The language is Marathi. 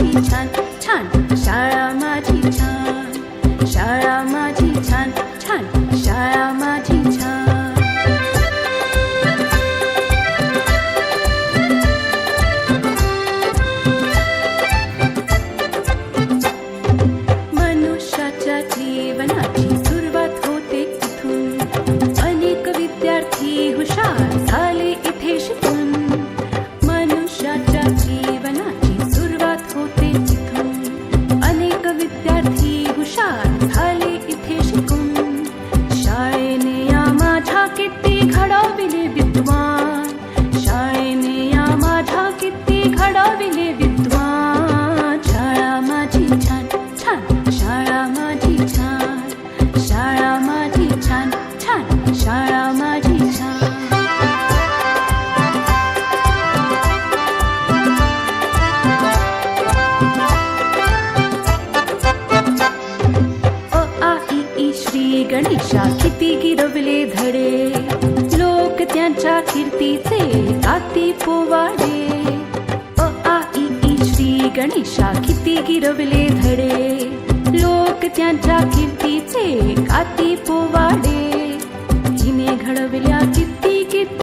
माझी छान छान शाळा माझी छान. शाळा माझी छान छान शाळा माझी छान. मनुष्याच्या जीवनाची खड़ा मिले बिंदु गिरवले धडे. लोक त्यांच्या कीर्तीचे काती पोवाडे. अ आ ई श्री गणेशा किती गिरवले धडे. लोक त्यांच्या कीर्तीचे काती पोवाडे.